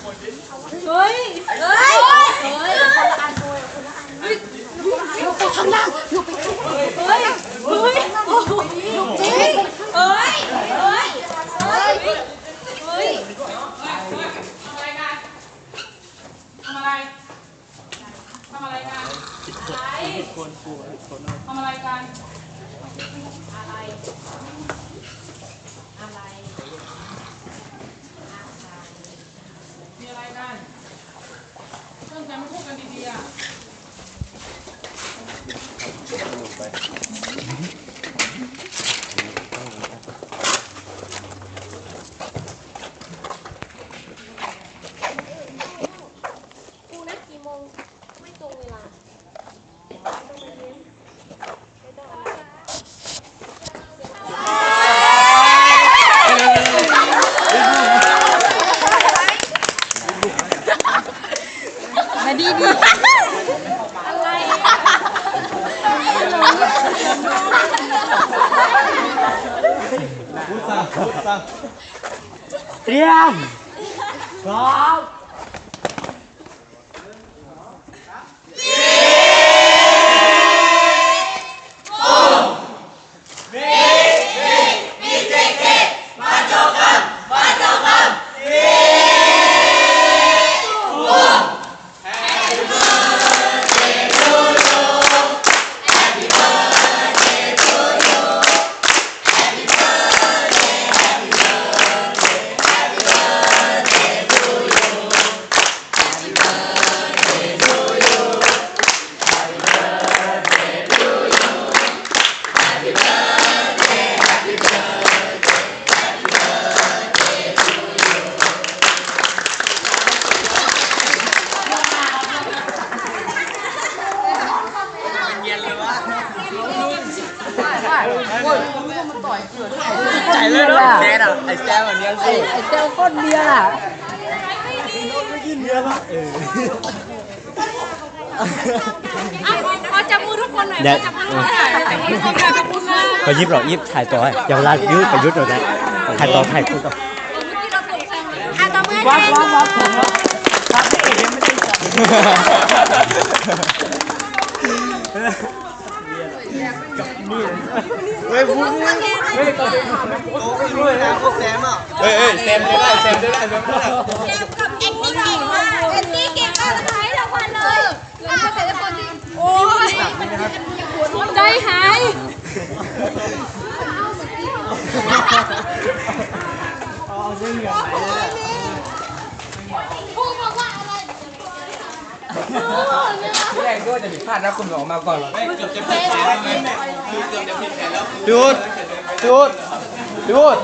เฮ้ย เฮ้ย เฮ้ยเราไปข้างล่างเราไปข้างล่างเฮ้ย เฮ้ยโอ้โหจริงเฮ้ย เฮ้ย เฮ้ย เฮ้ยทำอะไรกันทำอะไรทำอะไรกันทำอะไรกันอะไรอะไร อะไรกันเรื่องใจไม่พูดกันดีๆอะกูนัดกี่โมงไม่ตรงเวลาต้องมาเรียนไม่ต้องอะไร มาดีดีเตรียมพร้อม ใจเลยเนาะแจ๊ดอะไอ้แจ๊ดแบบนี้สิไอ้เจ้าก้นเบียร์อะขอจับมือทุกคนหน่อยขอจับมือทุกคนหน่อยจับมือทุกคนหน่อยขอบคุณนะไปยิบหรอยิบถ่ายต่ออย่าเวลายุดไปยุดหรอกนะถ่ายต่อถ่ายคู่ต่อเมื่อกี้เราตกใจไหมอะต่อมือวัดให้วัดวัดผมวัดวัดเอกยังไม่ได้จับ เฮ้ยพุ่งเฮ้ยต่อด้วยนะพวกแซมอะเฮ้ยเฮ้ยแซมได้แซมได้แซมได้กับเอ็นนี่เก่งมากเอ็นนี่เก่งมากสุดท้ายรางวัลเลยเหลือแค่แต่ละคนที่โอ้ยใจหาย แรกก็จะผิดพลาดนะคุณออกมาก่อนเกือบจะผิดแผนแล้วไงเกือบจะผิดแผนแล้วหยุดหยุดหยุด